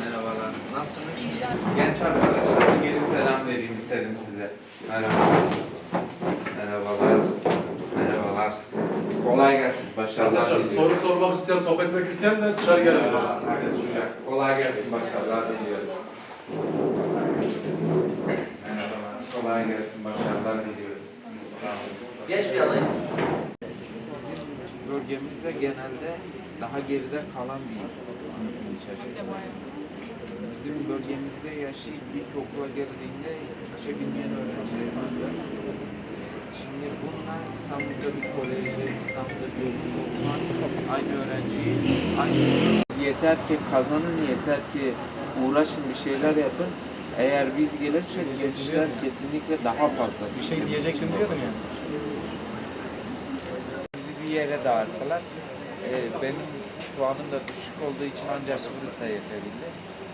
Merhabalar. Nasılsınız? Genç arkadaşlar gelip selam vereyim istedim size. Merhabalar. Merhabalar. Merhabalar. Kolay gelsin. Başarılar Arkadaşlar diliyorum. soru sormak isteyen, sohbet etmek isteyen de dışarı gelebilir. Çocuk. Kolay gelsin. Başarılar diliyorum. Merhabalar. Kolay gelsin. Başarılar diliyorum. Sağ olun. Geç bir alayım. Bölgemizde genelde daha geride kalan bir sınıfın içerisinde. Bizim bölgemizde yaşı ilkokula geldiğinde Türkçe bilmeyen öğrenciler var. Şimdi bununla İstanbul'da bir kolejde, İstanbul'da bir okulda aynı öğrenciyi aynı yeter ki kazanın yeter ki uğraşın bir şeyler yapın. Eğer biz gelirsek gençler kesinlikle daha fazla. Bir şey diyecektim diyordum ya. Yere dağıttılar. Ee, benim puanım da düşük olduğu için ancak Kıbrıs'a yetebildi.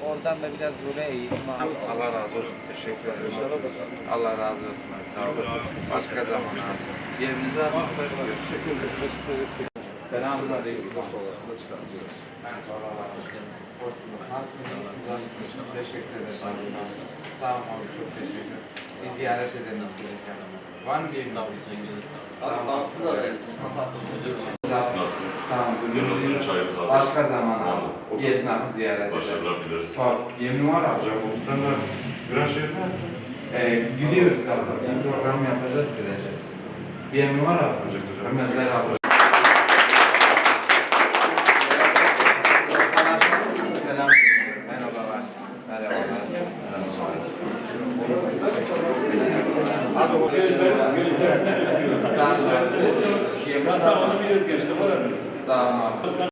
Oradan da biraz böyle eğilim aldım. Allah razı olsun. Teşekkür ederim. Allah razı olsun. abi, Sağ olasın. Başka zaman abi. Yerinizi almışlar. Teşekkür ederim. Selamun aleyküm. Nasılsınız? Teşekkür ederim. Sağ olun. Çok teşekkür ederim. Bir ziyaret edelim. Var mı bir Sağ olun. Bağımsız arayız. Nasıl? Sağ olun. Yanımızın çayımız hazır. Başka zaman abi. Tamam. Bir esnafı ziyaret edelim. Başarılar dileriz. Sağ. Yemin var abi. Sen de Güren şehirde Ee, gidiyoruz abi. Bir program yapacağız, gideceğiz. Bir yemin var abi. Ömerler abi. Selam. Merhabalar. Merhabalar. Sağ olun. Sağ olun abi.